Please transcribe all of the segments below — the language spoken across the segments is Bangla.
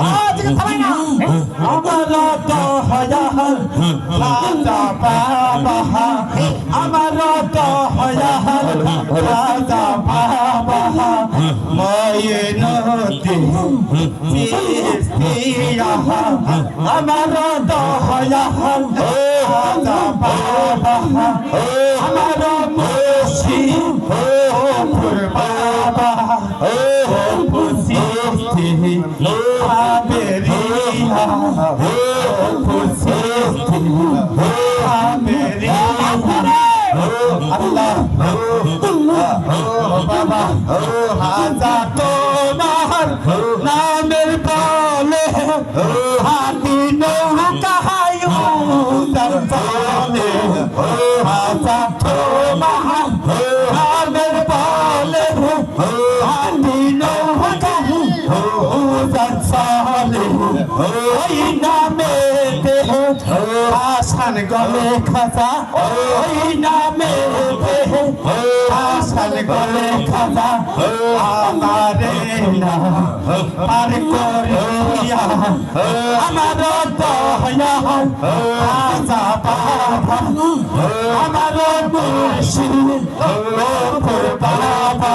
আজকে থামাই না আমার তো হাজার রাজা বাবা আমার তো হাজার রাজা বাবা ময়ে নদী আমার তো হাজার রাজা বাবা আমার মুর্শি ও বাবা ও আল্লাহ। বাবা। হাজা তোমার নামের ওই নামে দেহ আসান গলে খাজা, ওই নামে দেহ আসান গলে খাজা, আমারে না পার করিয়া, আমার দয়া আজা বাবা আমার মুর্শিদ ও বাবা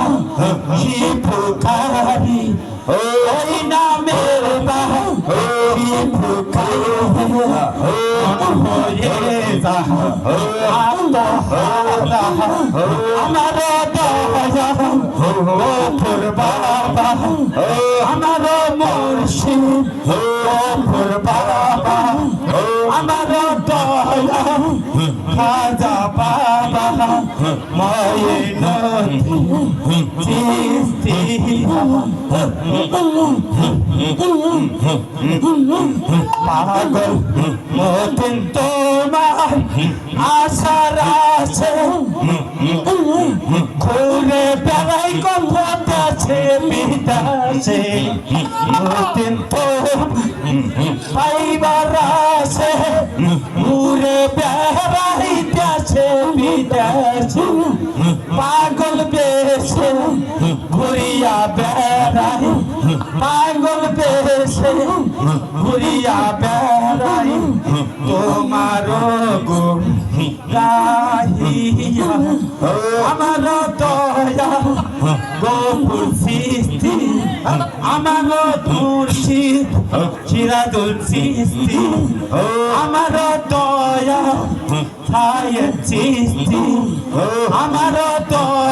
বা শিবুখারি ওই নামের বা শিবুখারি হয়ে যা আমার দয়া ও ফুর দয়া খাজা বাবা মায়ে পাগল মতিন তোমার আশার আছে। ঘুরে বেড়াই কলকাতাছে বিদাসে মতিন তো বেড়াইতেছে বিদাসে পাগল বেশে ঘুরিয়া বেড়াই পাগল বেশে ঘুরিয়া বেড়াই তোমার গো গাহিয়া আমার দয়া গোপুর সৃষ্টি আমার মুর্শিদ চিরা সৃষ্টি। আমার দয়া সৃষ্টি। আমার দয়া